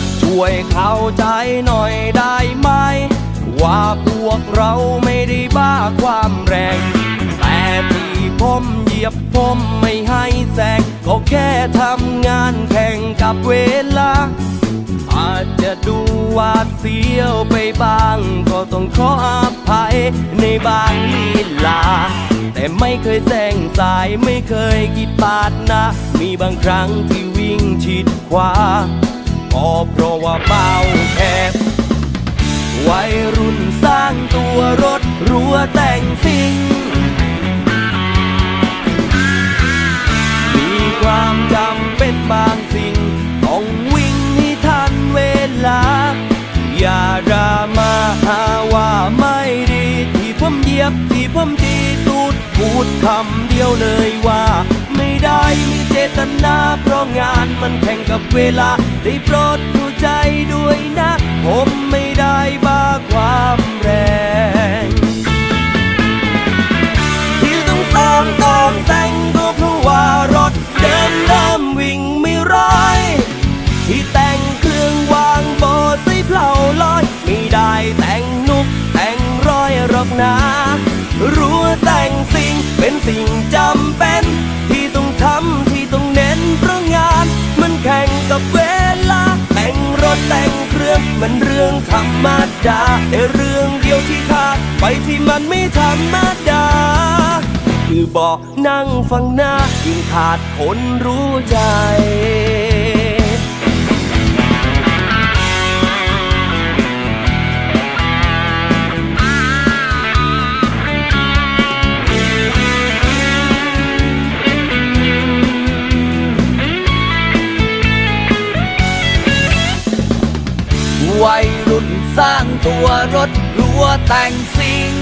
ดช่วยเข้าใจหน่อยได้ไหม ว่าพวกเราไม่ได้บ้าความแรง แต่ที่ผมเหยียบผมไม่ให้แสงก็แค่ทำงานแข่งกับเวลา อาจจะดูว่าเสียวไปบ้าง ก็ต้องขออภัยในบางลีลาแต่ไม่เคยแซงสายไม่เคยคิดปาดนะ มีบางครั้งที่วิ่งชิดขวา ก็เพราะว่าเบาแคบวัยรุ่นสร้างตัวรถรั้วแต่งสิ่ง มีความจำเป็นบางสิ่ง ต้องวิ่งให้ทันเวลา อย่าดรามาหาว่าไม่ดี ที่ผมเหยียบที่ผมจีตูดพูดคำเดียวเลยว่า ไม่ได้ มีเจตนาเพราะงานมันแข่งกับเวลา ได้โปรดดูใจด้วยนะ ผมไม่ได้บ้าความแรงที่ต้องตามต้องแต่งก็เพราะว่ารถเดิมเดิมวิ่งไม่ร้อยที่แต่งเครื่องวางโบสใส่เพลาลอย ไม่ได้แต่งนุกแต่งร้อยหรอกนะ รู้แต่งสิ่งเป็นสิ่งจำเป็น มันเรื่องธรรมดาแต่เรื่องเดียวที่ขาดไปที่มันไม่ธรรมดา คือบอกนั่งฟังหน้ายิ่งขาดคนรู้ใจ วัยรุ่นสร้างตัวรถรั้วแต่งสิ่ง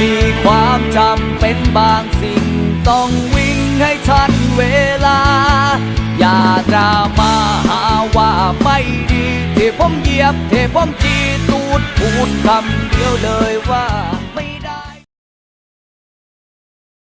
มีความจำเป็นบางสิ่ง ต้องวิ่งให้ทันเวลา อย่าดรามาหาว่าไม่ดี เที่ผมเหยียบที่ผมจีตูดพูดคำเดียวเลยว่า